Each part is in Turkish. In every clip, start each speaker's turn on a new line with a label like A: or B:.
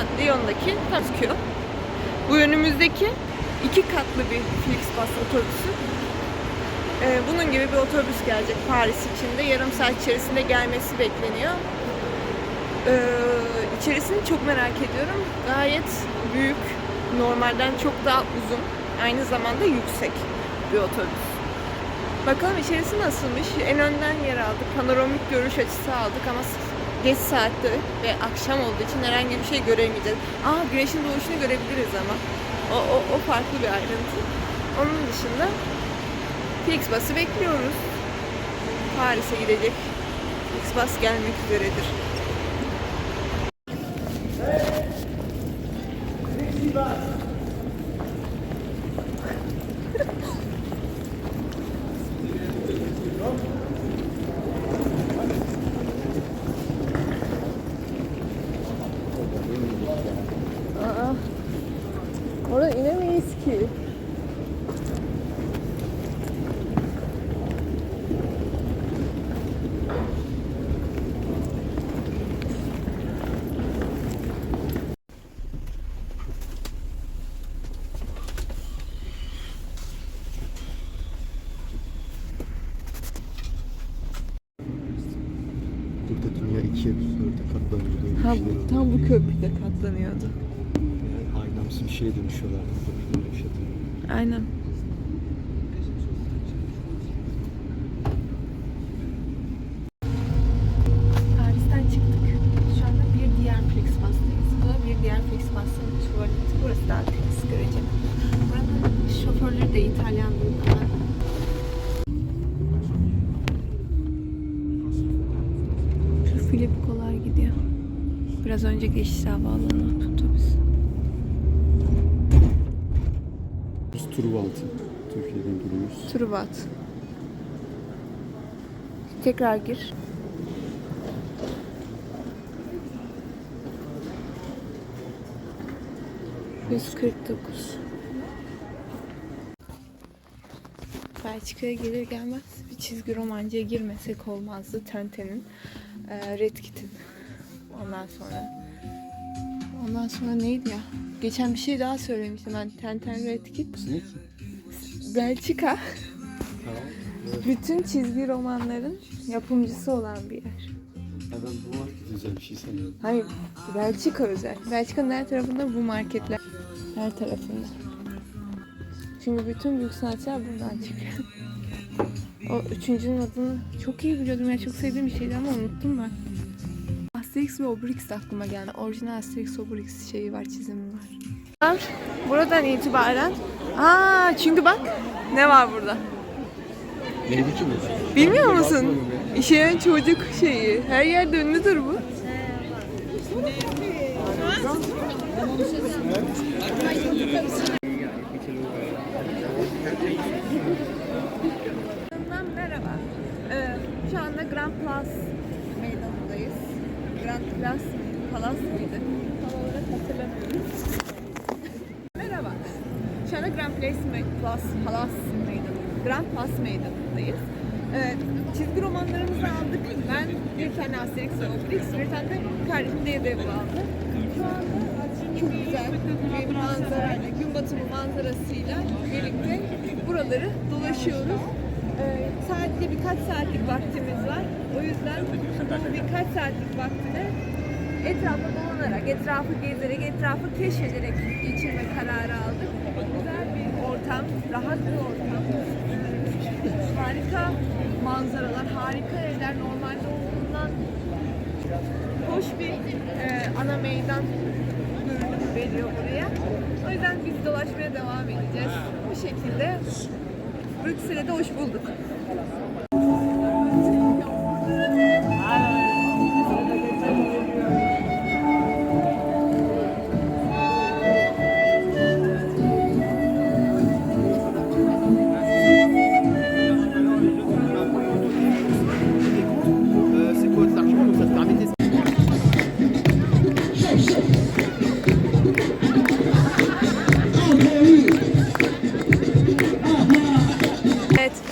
A: şu an Lyon'daki çıkıyor. Bu önümüzdeki iki katlı bir Felix Bas otobüsü. Ee, bunun gibi bir otobüs gelecek Paris içinde. Yarım saat içerisinde gelmesi bekleniyor. Ee, içerisini çok merak ediyorum. Gayet büyük, normalden çok daha uzun, aynı zamanda yüksek bir otobüs. Bakalım içerisi nasılmış? En önden yer aldık. Panoramik görüş açısı aldık ama geç saatte ve akşam olduğu için herhangi bir şey göremeyeceğiz. Aa güneşin doğuşunu görebiliriz ama. O, o, o farklı bir ayrıntı. Onun dışında Flixbus'ı bekliyoruz. Paris'e gidecek. Flixbus gelmek üzeredir. Aa, oraya inemeyiz ki.
B: Burada dünya ikiye dörde katlanıyor. Böyle
A: Ha,
B: bir şeyler
A: tam bu köprüde katlanıyordu.
B: Yani bir şeye dönüşüyorlar. Böyle yaşatıyor.
A: Aynen. Paris'ten çıktık. Şu anda bir diğer Flixbus'tayız. Bu da bir diğer Flixbus'ın tuvaleti. Burası daha temiz görece. Buranın şoförleri de İtalyan bunlar. Şu Filipkolar gidiyor. Biraz önce geçti havaalanı otobüs.
B: Biz Truvaltı. Türkiye'den geliyoruz.
A: Truvat. Tekrar gir. Yüz kırk dokuz. Belçika'ya gelir gelmez bir çizgi romancıya girmesek olmazdı. Tenten'in, e, Red Kit'in. Ondan sonra. Ondan sonra neydi ya? Geçen bir şey daha söylemiştim ben. Tenten Red Kit.
B: Ne ki?
A: Belçika.
B: Tamam. Evet.
A: Bütün çizgi romanların yapımcısı olan bir yer.
B: Ya ben bu market özel bir şey sanıyorum.
A: Hani Belçika özel. Belçika'nın her tarafında bu marketler. Her tarafında. Çünkü bütün büyük sanatçılar buradan çıkıyor. O üçüncünün adını çok iyi biliyordum ya çok sevdiğim bir şeydi ama unuttum ben. Asterix ve Obelix aklıma geldi. Orijinal Asterix Obelix şeyi var, çizimi var. Buradan itibaren Aa çünkü bak ne var burada?
B: Neydi ki bu?
A: Bilmiyor musun? İşeyen çocuk şeyi. Her yerde ünlüdür bu. Merhaba. Ee, şu anda Grand Place meydanındayız. Grand Place Palace mıydı? Tam olarak hatırlamıyorum. Merhaba. Şu anda Grand Place Place Palace meydanı. Grand Place meydanındayız. Ee, çizgi romanlarımızı aldık. Ben bir tane Asterix ve Obelix, bir tane de kardeşim Daredevil aldı. Şu anda çok güzel bir manzarayla, gün batımı manzarasıyla birlikte buraları dolaşıyoruz. Ee, sadece birkaç saatlik vaktimiz var. O yüzden bu birkaç saatlik vaktini etrafa dolanarak, etrafı gezerek, etrafı keşfederek geçirme kararı aldık. Güzel bir ortam, rahat bir ortam. Harika manzaralar, harika evler normalde olduğundan hoş bir e, ana meydan görünümü veriyor buraya. O yüzden biz dolaşmaya devam edeceğiz. Bu şekilde Brüksel'e de hoş bulduk.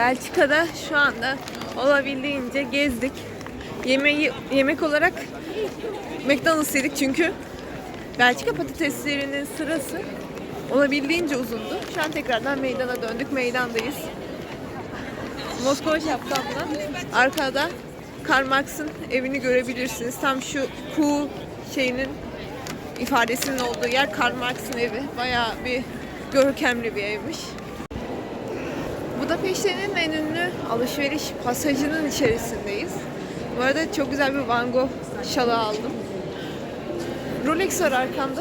A: Belçika'da şu anda olabildiğince gezdik. Yemeği yemek olarak McDonald's yedik çünkü Belçika patateslerinin sırası olabildiğince uzundu. Şu an tekrardan meydana döndük. Meydandayız. Moskova şapkamla arkada Karl Marx'ın evini görebilirsiniz. Tam şu Q şeyinin ifadesinin olduğu yer Karl Marx'ın evi. Bayağı bir görkemli bir evmiş. Budapeşte'nin en ünlü alışveriş pasajının içerisindeyiz. Bu arada çok güzel bir Van Gogh şalı aldım. Rolex var arkamda.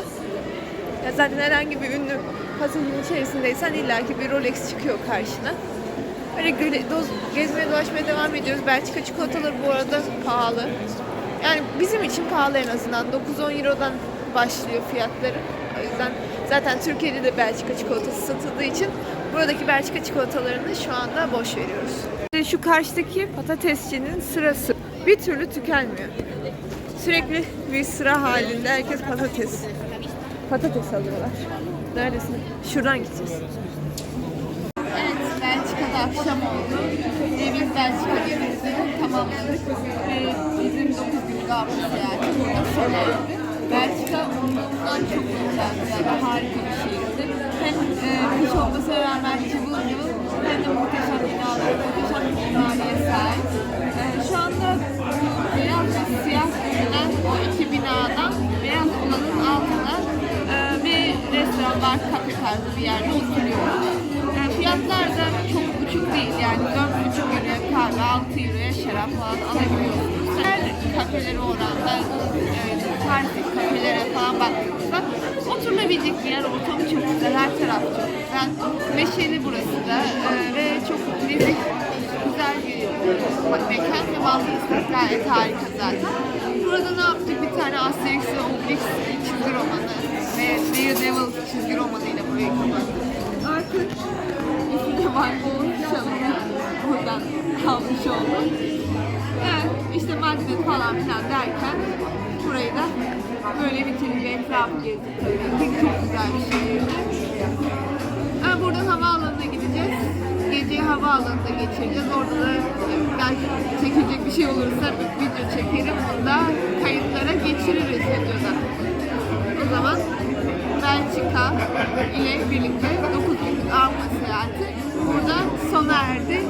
A: Ya zaten herhangi bir ünlü pasajın içerisindeysen illaki bir Rolex çıkıyor karşına. Böyle doz- gezmeye dolaşmaya devam ediyoruz. Belçika çikolataları bu arada pahalı. Yani bizim için pahalı en azından. 9-10 Euro'dan başlıyor fiyatları. O yüzden zaten Türkiye'de de Belçika çikolatası satıldığı için buradaki Belçika çikolatalarını şu anda boş veriyoruz. Şu karşıdaki patatesçinin sırası bir türlü tükenmiyor. Sürekli bir sıra halinde herkes patates. Patates alıyorlar. Neredesin? Şuradan gideceğiz. Evet, Belçika'da akşam oldu. Ve biz Belçika gezimizi tamamladık. Ve bizim 9 günlük Avrupa seyahati burada sona erdi. Belçika umduğumdan çok güzeldi. Yani harika bir şehirdi. Hem e, kış olmasına rağmen cıvıl cıvıl hem de muhteşem binalar, muhteşem bir mimariye sahip. E, şu anda beyaz ve siyah görünen o iki binadan beyaz olanın altına e, bir restoran, bar, kafe tarzı bir yerde oturuyoruz. Yani fiyatlar da çok uçuk değil yani 4,5 euroya kahve, 6 euroya şarap falan alabiliyorsunuz. Her kafelere oranda, yani tarzı kafelere falan baktığımızda oturulabilecek bir yer, ortamı çok güzel, her taraf çok güzel. Meşeli burası da e, ve çok nezih, güzel bir mekan ve manzarası gayet harika zaten. Burada ne yaptık? Bir tane Asterix ve Obelix çizgi romanı ve Daredevil çizgi romanıyla burayı kapattık. Artık üstüne Gogh'un çalımı buradan kalmış oldu. Evet, işte magnet falan filan derken burayı da böyle bitirdik ve etrafı gezdik tabii ki. Çok güzel bir şehirdi. Ha, buradan havaalanına gideceğiz. Geceyi havaalanında geçireceğiz. Orada da belki çekilecek bir şey olursa bir video çekerim. Bunu da kayıtlara geçiririz videoda. O zaman Belçika ile birlikte 9 günlük Avrupa seyahati burada sona erdi.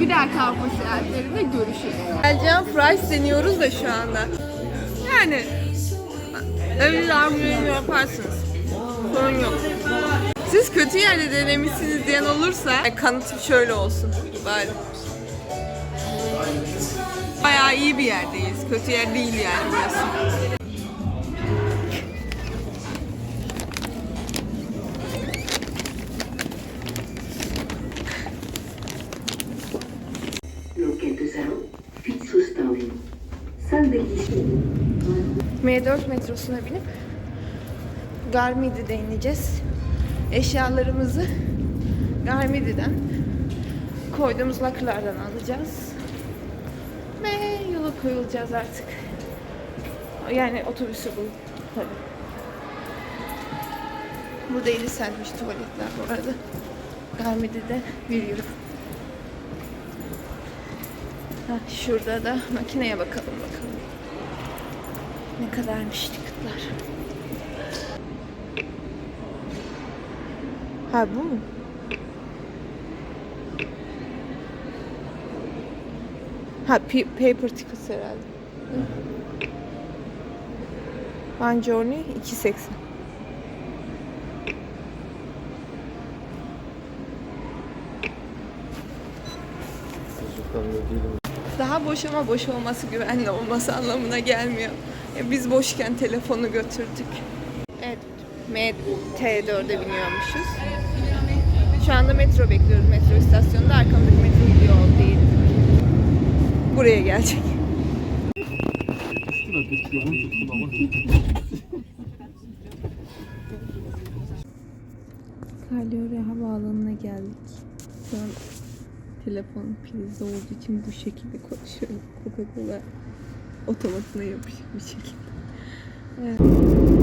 A: Bir dahaki Avrupa seyahatlerinde görüşürüz. Belgian fries deniyoruz da şu anda. Yani öyle armağan yaparsınız. Sorun yok. Siz kötü yerde denemişsiniz diyen olursa yani kanıtım şöyle olsun bari. Bayağı iyi bir yerdeyiz. Kötü yer değil yani burası. M4 metrosuna binip Garmidi'de ineceğiz. Eşyalarımızı Garmidi'den koyduğumuz lakırlardan alacağız. Ve yola koyulacağız artık. Yani otobüsü bul. Tabii. Burada 50 centmiş tuvaletler bu arada. Garmidi'de. Ha, şurada da makineye bakalım bakalım. Ne kadarmış ticketlar? Ha bu mu? Ha paper tickets herhalde. One Journey 2.80.
B: Çocuklarla değilim.
A: Daha boş ama boş olması güvenli olması anlamına gelmiyor. E, Biz boşken telefonu götürdük. Evet, MT4'e biniyormuşuz. Şu anda metro bekliyoruz metro istasyonunda. Arkamızdaki metro gidiyor değil. Buraya gelecek. Kalyore Havaalanı'na geldik. Şu an telefon prizde olduğu için bu şekilde konuşuyorum. Coca-Cola otomatına yapışık bir şekilde. Evet.